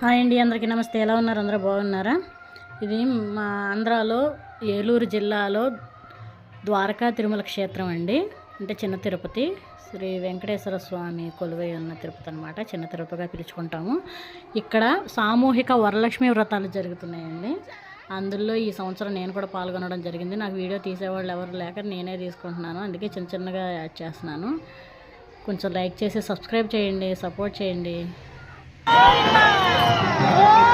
Hi అండి అందరికీ నమస్తే. ఎలా ఉన్నారు? అందరూ బాగున్నారా? ఇది మా ఆంధ్రాలో ఏలూరు జిల్లాలో ద్వారకా తిరుమల క్షేత్రం అండి. అంటే చిన్న తిరుపతి. శ్రీ వెంకటేశ్వర స్వామి కొలువై ఉన్న తిరుపతి అనమాట చిన్న తిరుపతిగా పిలుచుకుంటాము. ఇక్కడ సామూహిక వరలక్ష్మి వ్రతాలు జరుగుతున్నాయండి. అందులో ఈ సంవత్సరం నేను కూడా పాల్గొనడం జరిగింది. నాకు వీడియో తీసేవాళ్ళు ఎవరు లేక నేనే తీసుకుంటున్నాను. అందుకే చిన్న చిన్నగా యాడ్ చేస్తున్నాను. కొంచెం లైక్ చేసి సబ్స్క్రైబ్ చేయండి సపోర్ట్ చేయండి. Yeah.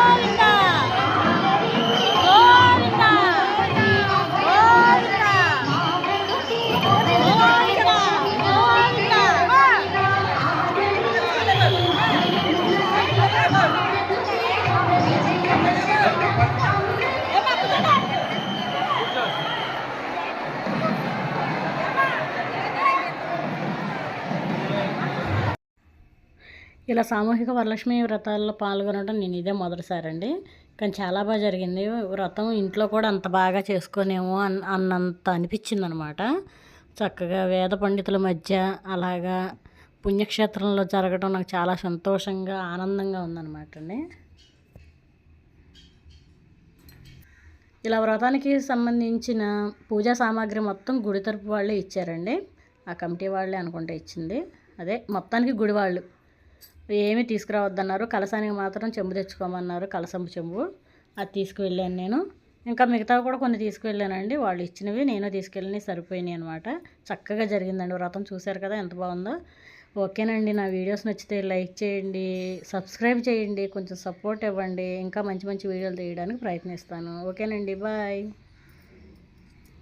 ఇలా సామూహిక వరలక్ష్మి వ్రతాల్లో పాల్గొనడం నేను ఇదే మొదటిసారి అండి కానీ చాలా బాగా జరిగింది. వ్రతం ఇంట్లో కూడా అంత బాగా చేసుకోనేమో అన్ అన్నంత అనిపించింది అనమాట చక్కగా వేద పండితుల మధ్య అలాగా పుణ్యక్షేత్రంలో జరగడం నాకు చాలా సంతోషంగా ఆనందంగా ఉందన్నమాట అండి. ఇలా వ్రతానికి సంబంధించిన పూజా సామాగ్రి మొత్తం గుడి తరపు వాళ్ళే ఇచ్చారండి. ఆ కమిటీ వాళ్ళే అనుకుంటే ఇచ్చింది. అదే మొత్తానికి గుడి వాళ్ళు ఏమీ తీసుకురావద్దన్నారు. కలసానికి మాత్రం చెంబు తెచ్చుకోమన్నారు. కలసంపు చెంబు. అది తీసుకువెళ్ళాను నేను. ఇంకా మిగతావి కూడా కొన్ని తీసుకువెళ్ళానండి. వాళ్ళు ఇచ్చినవి నేను తీసుకెళ్ళి సరిపోయినాయి అనమాట చక్కగా జరిగిందండి. వ్రతం చూశారు కదా ఎంత బాగుందో. ఓకేనండి. నా వీడియోస్ నచ్చితే లైక్ చేయండి సబ్స్క్రైబ్ చేయండి కొంచెం సపోర్ట్ ఇవ్వండి. ఇంకా మంచి మంచి వీడియోలు తీయడానికి ప్రయత్నిస్తాను. ఓకేనండి. బాయ్.